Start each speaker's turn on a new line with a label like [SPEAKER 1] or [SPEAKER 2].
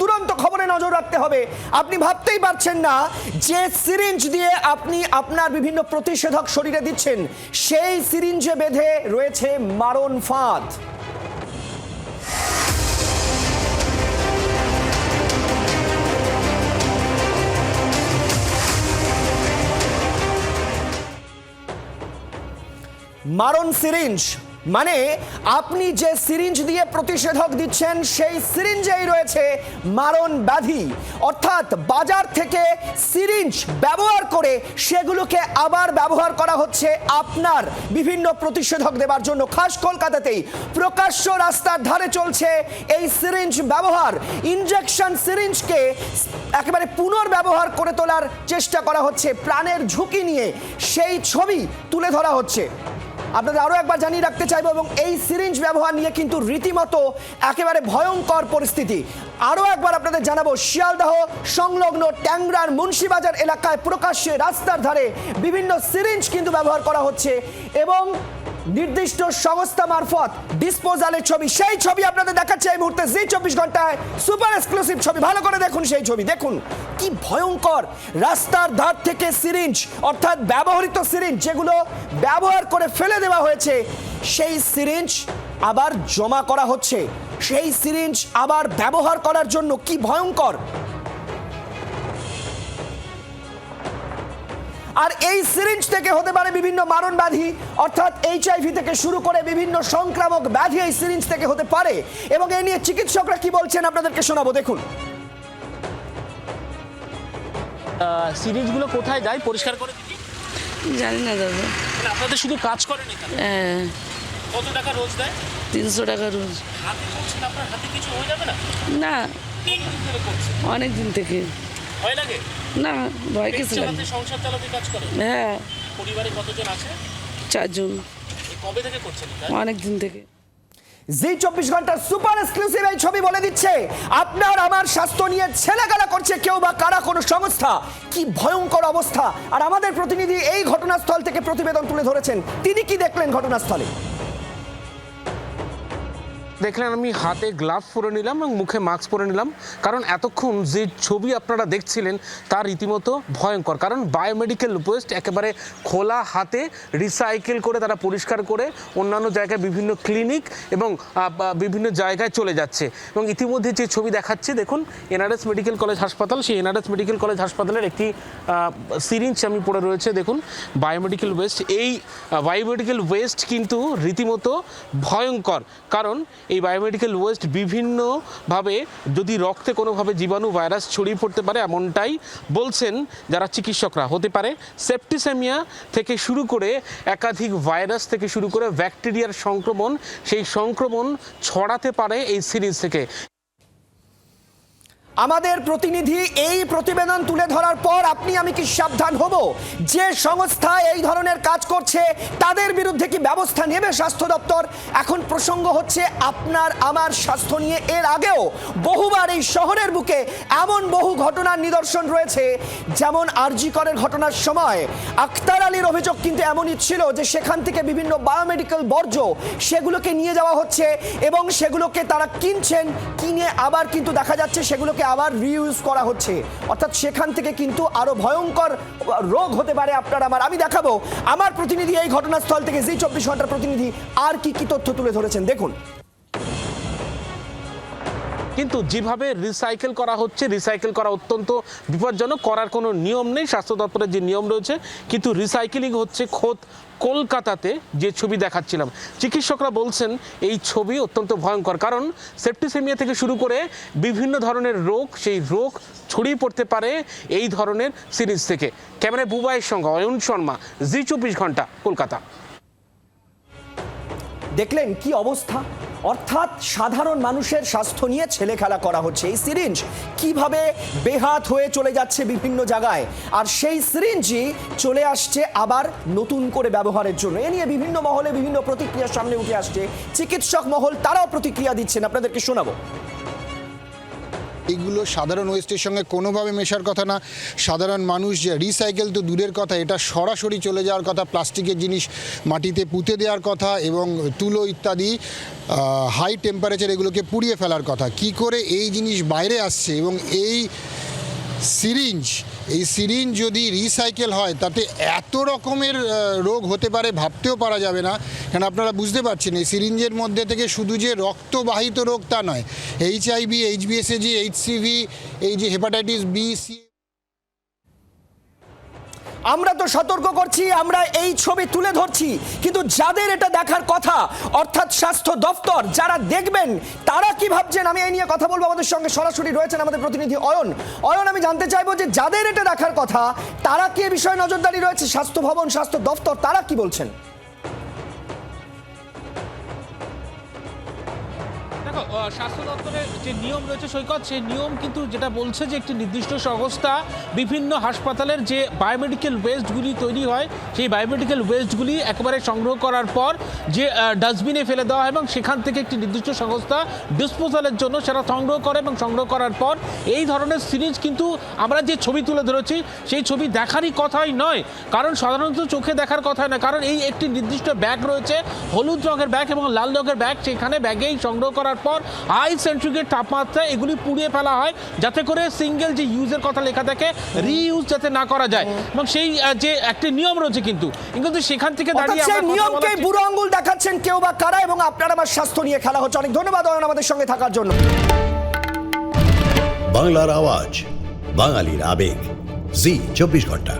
[SPEAKER 1] দুরন্ত খবরে নজর রাখতে হবে। আপনি ভাবতেই পারছেন না, যে সিরিঞ্জ দিয়ে আপনি আপনার বিভিন্ন প্রতিষেধক শরীরে দিচ্ছেন, সেই সিরিঞ্জে বেঁধে রয়েছে মারণ ফাঁদ। মারণ সিরিঞ্জ মানে আপনি যে সিরিঞ্জ দিয়ে প্রতিষেধক দিচ্ছেন, সেই সিরিঞ্জেই রয়েছে মারণ ব্যাধি। অর্থাৎ বাজার থেকে সিরিঞ্জ ব্যবহার করে সেগুলোকে আবার ব্যবহার করা হচ্ছে আপনার বিভিন্ন প্রতিষেধক দেওয়ার জন্য। খাস কলকাতাতেই প্রকাশ্য রাস্তার ধারে চলছে এই সিরিঞ্জ ব্যবহার। ইনজেকশন সিরিঞ্জকে একেবারে পুনর্ব্যবহার করে তোলার চেষ্টা করা হচ্ছে। প্রাণের ঝুঁকি নিয়ে সেই ছবি তুলে ধরা হচ্ছে। আপনাদের আরও একবার জানিয়ে রাখতে চাইব এবং এই সিরিঞ্জ ব্যবহার নিয়ে কিন্তু রীতিমতো একেবারে ভয়ঙ্কর পরিস্থিতি। আরও একবার আপনাদের জানাব, শিয়ালদাহ সংলগ্ন ট্যাংরার মুন্সিবাজার এলাকায় প্রকাশ্যে রাস্তার ধারে বিভিন্ন সিরিঞ্জ কিন্তু ব্যবহার করা হচ্ছে এবং নির্দিষ্ট সংস্থা মারফত ডিসপোজালের ছবি, সেই ছবি আপনাদের দেখাচ্ছে এই মুহূর্তে জি চব্বিশ ঘন্টায় সুপার এক্সক্লুসিভ ছবি। ভালো করে দেখুন সেই ছবি, দেখুন কি ভয়ঙ্কর। রাস্তার ধার থেকে সিরিঞ্জ অর্থাৎ ব্যবহৃত সিরিঞ্জ যেগুলো ব্যবহার করে ফেলে দেওয়া হয়েছে, সেই সিরিঞ্জ আবার জমা করা হচ্ছে। সেই সিরিঞ্জ আবার ব্যবহার করার জন্য কি ভয়ঙ্কর। আর এই সিরিঞ্জ থেকে হতে পারে বিভিন্ন মারণ ব্যাধি অর্থাৎ এইচআইভি থেকে শুরু করে বিভিন্ন সংক্রামক ব্যাধি এই সিরিঞ্জ থেকে হতে পারে। এবং এ নিয়ে চিকিৎসকরা কি বলছেন আপনাদেরকে শোনাবো দেখুন।
[SPEAKER 2] সিরিজগুলো কোথায় যায়? পরিষ্কার করে দিবি?
[SPEAKER 3] জানি না দাদা।
[SPEAKER 2] আপনাদের শুধু কাজ করেন এখানে?
[SPEAKER 3] হ্যাঁ।
[SPEAKER 2] কত টাকা রোজ দেয়?
[SPEAKER 3] তিনশো টাকা রোজ।
[SPEAKER 2] হাতে করছেন আপনার হাতে কিছু হয়ে যাবে না?
[SPEAKER 3] না। অনেক দিন থেকে।
[SPEAKER 2] ভয় লাগে?
[SPEAKER 3] না ভয় কিছু লাগে
[SPEAKER 2] সংসার চালাতে কাজ করেন
[SPEAKER 3] হ্যাঁ।
[SPEAKER 2] পরিবারে কতজন আছে?
[SPEAKER 3] চারজন।
[SPEAKER 2] কবে থেকে করছেন
[SPEAKER 3] অনেক দিন থেকে।
[SPEAKER 1] জি চব্বিশ ঘণ্টার সুপার এক্সক্লুসিভ এই ছবি বলে দিচ্ছে আপনার আমার স্বাস্থ্য নিয়ে ছেলেগালা করছে কেউ বা কারা কোনো সংস্থা? কি ভয়ঙ্কর অবস্থা। আর আমাদের প্রতিনিধি এই ঘটনাস্থল থেকে প্রতিবেদন তুলে ধরেছেন। তিনি কি দেখলেন ঘটনাস্থলে?
[SPEAKER 4] দেখলেন আমি হাতে গ্লাভস পরে নিলাম এবং মুখে মাস্ক পরে নিলাম। কারণ এতক্ষণ যে ছবি আপনারা দেখছিলেন, তার রীতিমতো ভয়ঙ্কর। কারণ বায়োমেডিক্যাল ওয়েস্ট একেবারে খোলা হাতে রিসাইকেল করে তারা পরিষ্কার করে অন্যান্য জায়গায় বিভিন্ন ক্লিনিক এবং বিভিন্ন জায়গায় চলে যাচ্ছে। এবং ইতিমধ্যে যে ছবি দেখাচ্ছে, দেখুন, এনআরএস মেডিকেল কলেজ হাসপাতাল। সেই এনআরএস মেডিকেল কলেজ হাসপাতালের একটি সিরিঞ্জ আমি পড়ে রয়েছে, দেখুন। বায়োমেডিক্যাল ওয়েস্ট, এই বায়োমেডিক্যাল ওয়েস্ট কিন্তু রীতিমতো ভয়ঙ্কর। কারণ এই বায়োমেডিক্যাল ওয়েস্ট বিভিন্নভাবে যদি রক্তে কোনোভাবে জীবাণু ভাইরাস ছড়িয়ে পড়তে পারে, এমনটাই বলছেন যারা চিকিৎসকরা। হতে পারে সেপ্টিসেমিয়া থেকে শুরু করে একাধিক ভাইরাস থেকে শুরু করে ব্যাকটেরিয়ার সংক্রমণ, সেই সংক্রমণ ছড়াতে পারে এই সিরিজ থেকে।
[SPEAKER 1] আমাদের প্রতিনিধি এই প্রতিবেদন তুলে ধরার পর আপনি, আমি কি সাবধান হব? যে সংস্থা এই ধরনের কাজ করছে, তাদের বিরুদ্ধে কি ব্যবস্থা নেবে স্বাস্থ্য দপ্তর? এখন প্রসঙ্গ হচ্ছে আপনার, আমার স্বাস্থ্য নিয়ে। এর আগেও বহুবার এই শহরের বুকে এমন বহু ঘটনার নিদর্শন রয়েছে। যেমন আরজিকরের ঘটনার সময় আক্তার আলীর অভিযোগ কিন্তু এমনই ছিল যে সেখান থেকে বিভিন্ন বায়োমেডিক্যাল বর্জ্য সেগুলোকে নিয়ে যাওয়া হচ্ছে এবং সেগুলোকে তারা কিনছেন, কিনে আবার কিন্তু দেখা যাচ্ছে সেগুলোকে আবার রিউজ করা হচ্ছে। অর্থাৎ সেখান থেকে কিন্তু আরও ভয়ঙ্কর রোগ হতে পারে আপনার আমার। আমি দেখাবো আমার প্রতিনিধি এই ঘটনাস্থল থেকে, জি চব্বিশ ঘণ্টার প্রতিনিধি আর কি কি তথ্য তুলে ধরেছেন। দেখুন।
[SPEAKER 4] কিন্তু যেভাবে রিসাইকেল করা হচ্ছে রিসাইকেল করা অত্যন্ত বিপজ্জনক। করার কোনো নিয়ম নেই। স্বাস্থ্য দপ্তরের যে নিয়ম রয়েছে, কিন্তু রিসাইকেলিং হচ্ছে খোদ কলকাতাতে যে ছবি দেখাচ্ছিলাম। চিকিৎসকরা বলছেন, এই ছবি অত্যন্ত ভয়ঙ্কর। কারণ সেপ্টিসেমিয়া থেকে শুরু করে বিভিন্ন ধরনের রোগ, সেই রোগ ছড়িয়ে পড়তে পারে এই ধরনের সিরিজ থেকে। ক্যামেরায় বুবাইয়ের সঙ্গে অয়ন শর্মা, জি চব্বিশ ঘণ্টা, কলকাতা।
[SPEAKER 1] দেখলেন কি অবস্থা? অর্থাৎ সাধারণ মানুষের স্বাস্থ্য নিয়ে ছেলে খেলা করা হচ্ছে। এই সিরিঞ্জ কীভাবে বেহাত হয়ে চলে যাচ্ছে বিভিন্ন জায়গায়? আর সেই সিরিঞ্জই চলে আসছে আবার নতুন করে ব্যবহারের জন্য। এ নিয়ে বিভিন্ন মহলে বিভিন্ন প্রতিক্রিয়ার সামনে উঠে আসছে। চিকিৎসক মহল তারাও প্রতিক্রিয়া দিচ্ছেন। আপনাদেরকে শোনাবো।
[SPEAKER 5] এইগুলো সাধারণ ওয়েস্টের সঙ্গে কোনোভাবে মেশার কথা না। সাধারণ মানুষ যে রিসাইকেল তো দূরের কথা, এটা সরাসরি চলে যাওয়ার কথা, প্লাস্টিকের জিনিস মাটিতে পুঁতে দেওয়ার কথা এবং তুলো ইত্যাদি হাই টেম্পারেচার এগুলোকে পুড়িয়ে ফেলার কথা। কি করে এই জিনিস বাইরে আসছে এবং এই সিরিঞ্জ এই সিরিঞ্জ যদি রিসাইকেল হয়, তাতে এত রকমের রোগ হতে পারে ভাবতেও পারা যাবে না। কেন আপনারা বুঝতে পারছেন, এই সিরিঞ্জের মধ্যে থেকে শুধু যে রক্তবাহিত রোগ তা নয় এইচআইভি এইচবিএসএজি এইচসিভি এই যে হেপাটাইটিস বি, সি
[SPEAKER 1] আমরা তো সতর্ক করছি, আমরা এই ছবি তুলে ধরছি। কিন্তু যাদের এটা দেখার কথা, অর্থাৎ স্বাস্থ্য দপ্তর যারা দেখবেন, তারা কি ভাবছেন? আমি এই নিয়ে কথা বলব আমাদের সঙ্গে। সরাসরি রয়েছেন আমাদের প্রতিনিধি অয়ন অয়ন আমি জানতে চাইব যে যাদের এটা দেখার কথা, তারা কি এ বিষয়ে নজরদারি রয়েছে? স্বাস্থ্য ভবন, স্বাস্থ্য দপ্তর তারা কি বলছেন?
[SPEAKER 4] স্বাস্থ্য দপ্তরের যে নিয়ম রয়েছে সৈকত, সেই নিয়ম কিন্তু যেটা বলছে যে একটি নির্দিষ্ট সংস্থা বিভিন্ন হাসপাতালের যে বায়োমেডিক্যাল ওয়েস্টগুলি তৈরি হয়, সেই বায়োমেডিক্যাল ওয়েস্টগুলি একেবারে সংগ্রহ করার পর যে ডাস্টবিনে ফেলে দেওয়া হয় এবং সেখান থেকে একটি নির্দিষ্ট সংস্থা ডিসপোজালের জন্য সেটা সংগ্রহ করে এবং সংগ্রহ করার পর এই ধরনের সিরিজ কিন্তু আমরা যে ছবি তুলে ধরেছি, সেই ছবি দেখারই কথাই নয়। কারণ সাধারণত চোখে দেখার কথা নয়। কারণ এই একটি নির্দিষ্ট ব্যাগ রয়েছে, হলুদ রঙের ব্যাগ এবং লাল রঙের ব্যাগ সেখানে ব্যাগেই সংগ্রহ করার পর হাই সেন্ট্রিগেট তাপমাত্রা এগুলি পুড়িয়ে ফেলা হয় যাতে করে সিঙ্গেল যে ইউজের কথা লেখা থাকে রিইউজ যাতে না করা যায়। এবং সেই যে একটি নিয়ম রয়েছে কিন্তু কিন্তু সেখান থেকে দাঁড়িয়ে
[SPEAKER 1] নিয়মকে বুড়ো আঙ্গুল দেখাচ্ছেন কেউ বা কারা এবং আপনার আমার স্বাস্থ্য নিয়ে খেলা হচ্ছে। অনেক ধন্যবাদ অয়ন আমাদের সঙ্গে থাকার জন্য।
[SPEAKER 6] বাংলার আওয়াজ বাঙালির আবেগ। জি চব্বিশ ঘণ্টা।